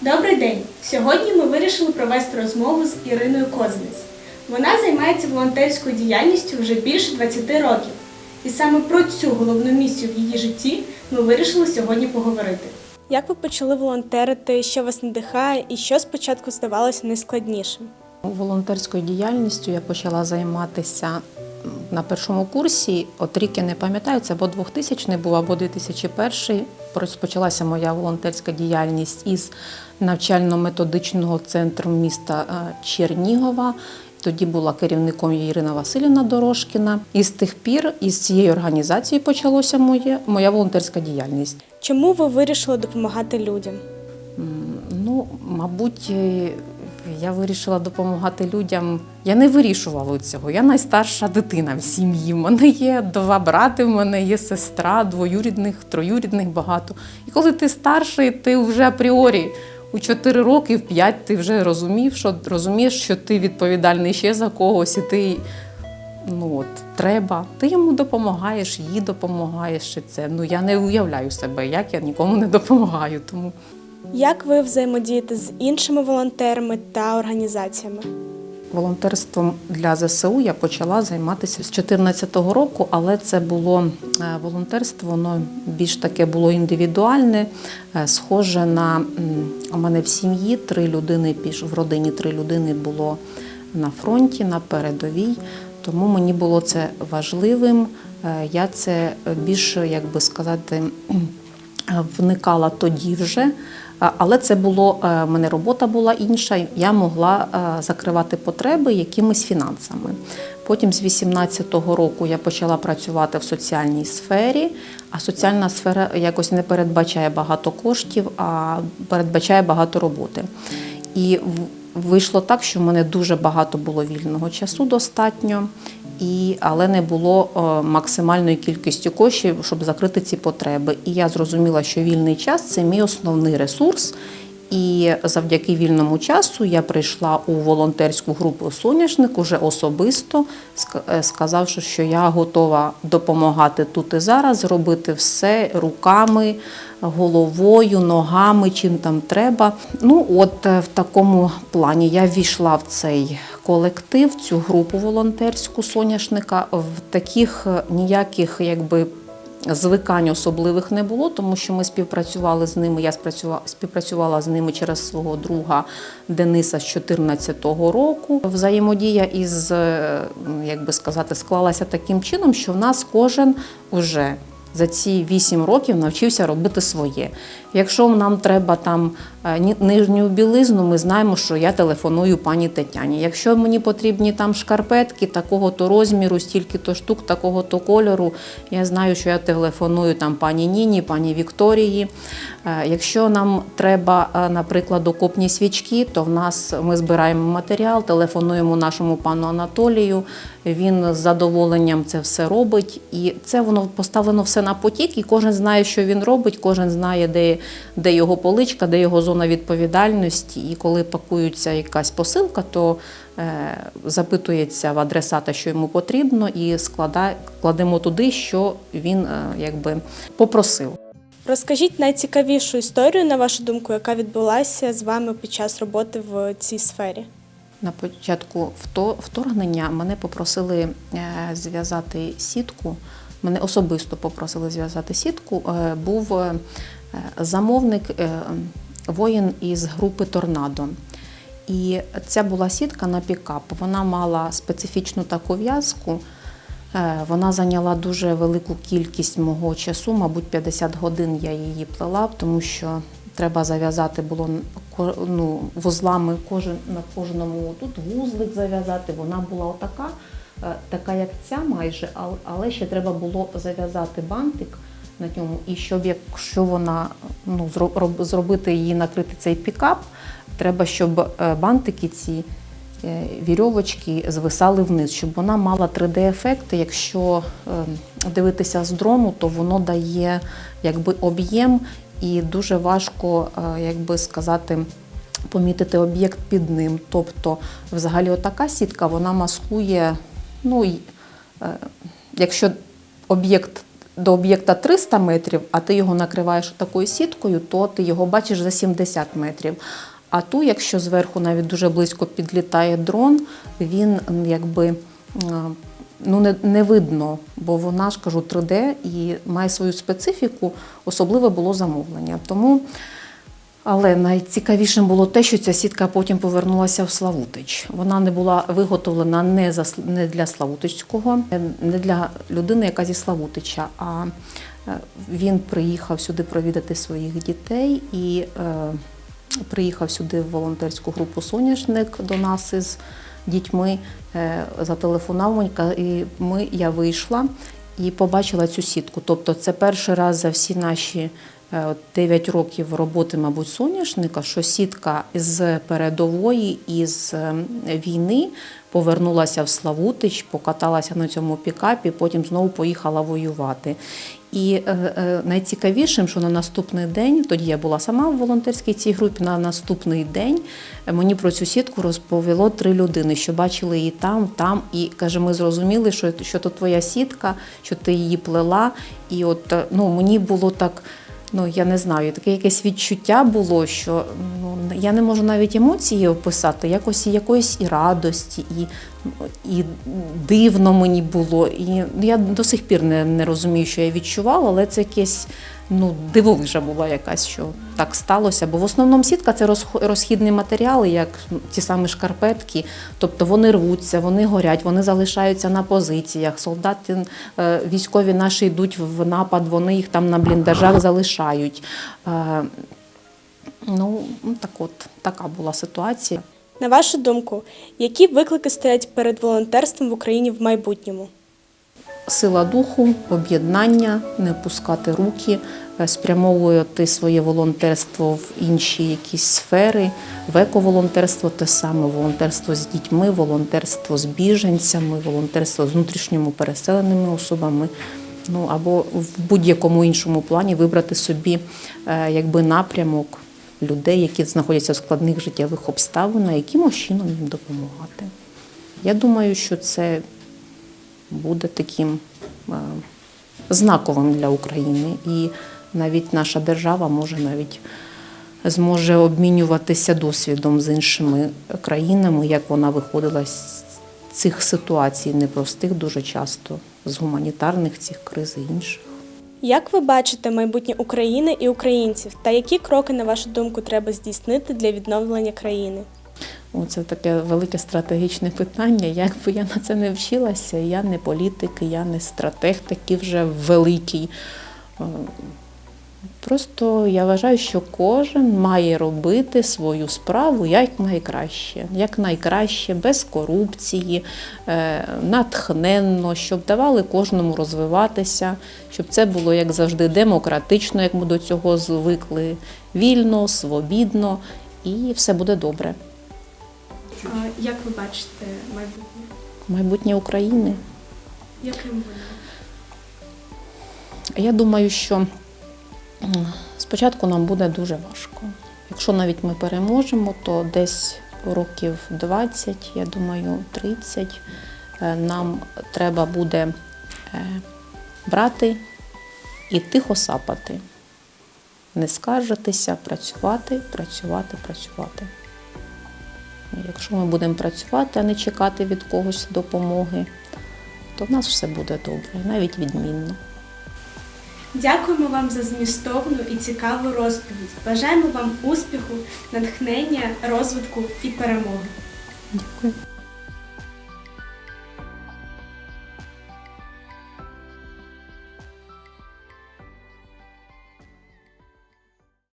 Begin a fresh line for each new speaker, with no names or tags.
Добрий день! Сьогодні ми вирішили провести розмову з Іриною Козниць. Вона займається волонтерською діяльністю вже більше 20 років. І саме про цю головну місію в її житті ми вирішили сьогодні поговорити. Як ви почали волонтерити, що вас надихає і що спочатку здавалося найскладнішим?
Волонтерською діяльністю я почала займатися на першому курсі. От рік я не пам'ятаю, це або 2000 був, або 2001. Розпочалася моя волонтерська діяльність із навчально-методичного центру міста е, Чернігова. Тоді була керівником Ірина Васильівна Дорошкіна. І з тих пір із цієї організації почалося моє, моя волонтерська діяльність.
Чому ви вирішили допомагати людям?
Ну, мабуть, е, я вирішила допомагати людям. Я не вирішувала цього. Я найстарша дитина в сім'ї. У мене є два брати, в мене є сестра, двоюрідних, троюрідних багато. І коли ти старший, ти вже апріорі у 4 роки, в 5 ти вже розумів, що розумієш, що ти відповідальний ще за когось, і ти. Ну от треба, ти йому допомагаєш, їй допомагаєш. І це ну я не уявляю себе, як я нікому не допомагаю. Тому
Як ви взаємодієте з іншими волонтерами та організаціями?
Волонтерством для ЗСУ я почала займатися з 2014 року, але це було е, волонтерство, воно більш таке було індивідуальне, е, схоже на у мене в сім'ї три людини в родині три людини було на фронті, на передовій. Тому мені було це важливим. Е, Я це більше, як би сказати, вникала тоді вже. Але це було е, в мене робота була інша. Я могла е, закривати потреби якимись фінансами. Потім з 18-го року я почала працювати в соціальній сфері, а соціальна сфера якось не передбачає багато коштів, а передбачає багато роботи. І вийшло так, що в мене дуже багато було вільного часу достатньо, і, але не було е, максимальної кількості коштів, щоб закрити ці потреби. І я зрозуміла, що вільний час це мій основний ресурс. І завдяки вільному часу я прийшла у волонтерську групу Соняшник уже особисто, е, сказавши, що я готова допомагати тут і зараз, робити все руками, головою, ногами, чим там треба. Ну, от е, в такому плані я ввійшла в цей колектив, цю групу волонтерську соняшника. В таких е, ніяких, якби звикань особливих не було, тому що ми співпрацювали з ними. Я співпрацювала з ними через свого друга Дениса з 2014 року. Взаємодія із, е, як би сказати, склалася таким чином, що в нас кожен уже за ці вісім років навчився робити своє. Якщо нам треба там е, нижню білизну, ми знаємо, що я телефоную пані Тетяні. Якщо мені потрібні там шкарпетки такого-то розміру, стільки-то штук, такого-то кольору, я знаю, що я телефоную там пані Ніні, пані Вікторії. Е, Якщо нам треба, е, наприклад, окопні свічки, то в нас ми збираємо матеріал, телефонуємо нашому пану Анатолію. Він з задоволенням це все робить, і це воно поставлено все на потік, і кожен знає, що він робить, кожен знає, де, де його поличка, де його зона відповідальності. І коли пакується якась посилка, то е, запитується в адресата, що йому потрібно, і складає, кладемо туди, що він е, якби попросив.
Розкажіть найцікавішу історію, на вашу думку, яка відбулася з вами під час роботи в цій сфері.
На початку вто- вторгнення мене попросили е, зв'язати сітку. Мене особисто попросили зв'язати сітку. Е, Був е, замовник е, воїн із групи Торнадо. І ця була сітка на пікап. Вона мала специфічну таку в'язку. Вона зайняла дуже велику кількість мого часу, мабуть, 50 годин я її плела, тому що треба зав'язати було ну, вузлами кожен, на кожному тут вузлик зав'язати. Вона була отака, така як ця майже, але ще треба було зав'язати бантик на ньому. І щоб якщо вона ну, зробити її, накрити цей пікап, треба, щоб е, бантики ці е, вірьовочки звисали вниз, щоб вона мала 3D-ефекти. Якщо е, дивитися з дрону, то воно дає якби об'єм і дуже важко, е, як би сказати, помітити об'єкт під ним. Тобто, взагалі, отака сітка вона маскує, ну, е, якщо об'єкт до об'єкта 300 метрів, а ти його накриваєш такою сіткою, то ти його бачиш за 70 метрів. А ту, якщо зверху навіть дуже близько підлітає дрон, він якби ну, не, не видно, бо вона ж кажу 3D і має свою специфіку, особливе було замовлення. Тому, але найцікавішим було те, що ця сітка потім повернулася в Славутич. Вона не була виготовлена не, за, не для Славутичського, не для людини, яка зі Славутича. А е, він приїхав сюди провідати своїх дітей і е, приїхав сюди в волонтерську групу Соняшник до нас із дітьми. Е, зателефонував і ми, я вийшла і побачила цю сітку. Тобто це перший раз за всі наші 9 років роботи, мабуть, соняшника, що сітка з передової із е, війни повернулася в Славутич, покаталася на цьому пікапі, потім знову поїхала воювати. І е, е, найцікавішим, що на наступний день, тоді я була сама в волонтерській цій групі, на наступний день е, мені про цю сітку розповіло три людини, що бачили її там, там. І каже, ми зрозуміли, що, що то твоя сітка, що ти її плела. І от е, ну, мені було так. Ну, я не знаю, таке якесь відчуття було, що ну, я не можу навіть емоції описати, якось якоїсь і радості, і, і дивно мені було. І ну, я до сих пір не, не розумію, що я відчувала, але це якесь ну, дивовижа була якась, що так сталося. Бо в основному сітка це розхідні матеріали, як ті самі шкарпетки. Тобто вони рвуться, вони горять, вони залишаються на позиціях. Солдати е, військові наші йдуть в напад, вони їх там на бліндажах залишають. Е, Ну, так от, така була ситуація.
На вашу думку, які виклики стоять перед волонтерством в Україні в майбутньому?
Сила духу, об'єднання, не пускати руки, е, спрямовувати своє волонтерство в інші якісь сфери, в ековолонтерство те саме, волонтерство з дітьми, волонтерство з біженцями, волонтерство з внутрішньому переселеними особами. Ну або в будь-якому іншому плані вибрати собі е, якби напрямок людей, які знаходяться в складних життєвих обставинах, якимось чином їм допомагати. Я думаю, що це буде таким е, знаковим для України. І навіть наша держава може навіть зможе обмінюватися досвідом з іншими країнами, як вона виходила з цих ситуацій непростих дуже часто, з гуманітарних цих криз і інших.
Як ви бачите майбутнє України і українців, та які кроки, на вашу думку, треба здійснити для відновлення країни?
Це таке велике стратегічне питання. Якби я на це не вчилася, я не політик, я не стратег такий вже великий. Просто я вважаю, що кожен має робити свою справу як найкраще, як найкраще, без корупції, е, натхненно, щоб давали кожному розвиватися, щоб це було як завжди демократично, як ми до цього звикли, вільно, свобідно, і все буде добре.
Як ви бачите майбутнє?
Майбутнє України.
Яким воно?
Я думаю, що спочатку нам буде дуже важко. Якщо навіть ми переможемо, то десь років 20, я думаю, 30 е, нам треба буде е, брати і тихо сапати, не скаржитися, працювати, працювати, працювати. Якщо ми будемо працювати, а не чекати від когось допомоги, то в нас все буде добре, навіть відмінно.
Дякуємо вам за змістовну і цікаву розповідь. Бажаємо вам успіху, натхнення, розвитку і перемоги.
Дякую.